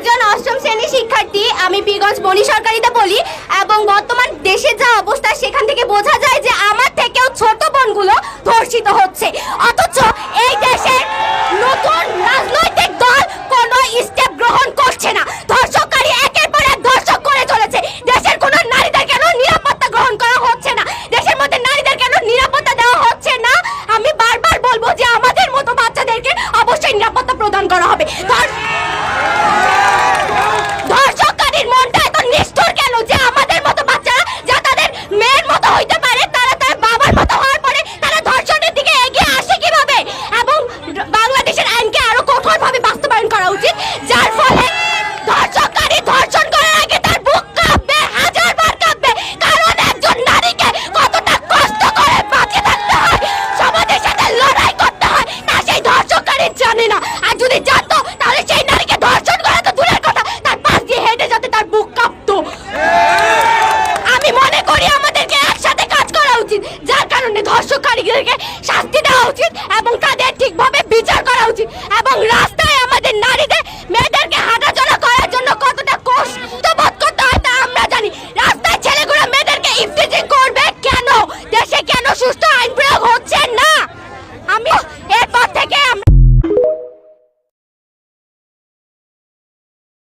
একজন অষ্টম শ্রেণির শিক্ষার্থী, আমি পীরগঞ্জ বনি সরকারিতে বলি এবং বর্তমান দেশে যা অবস্থা, সেখান থেকে বোঝা যায় যে আমার থেকেও ছোট বনগুলো ধর্ষিত হচ্ছে। অথচ এই দেশের নতুন রাজনৈতিক দল কোনো স্টেপ গ্রহণ করছে না। ধর্ষকারী একের পর এক ধর্ষক করে চলেছে। দেশের কোনো নারীদের কেন নিরাপত্তা গ্রহণ করা হচ্ছে না। দেশের মধ্যে নারীদের কেন নিরাপত্তা দেওয়া হচ্ছে না। আমি বারবার বলব যে আমাদের মতো বাচ্চাদেরকে অবশ্যই নিরাপত্তা প্রদান করা হবে। ধর্ষকারীদেরকে শাস্তি দেওয়া উচিত এবং তাদের ঠিকভাবে বিচার করা উচিত এবং রাস্তায় আমাদের নারীদের, মেয়েদেরকে হাঁটাচলা করার জন্য কতটা কষ্ট বোধ করতে হয় তা আমরা জানি। রাস্তায় ছেলেগুলো মেয়েদেরকে ইফটিজিং করবে কেন? দেশে কেন সুস্থ আইন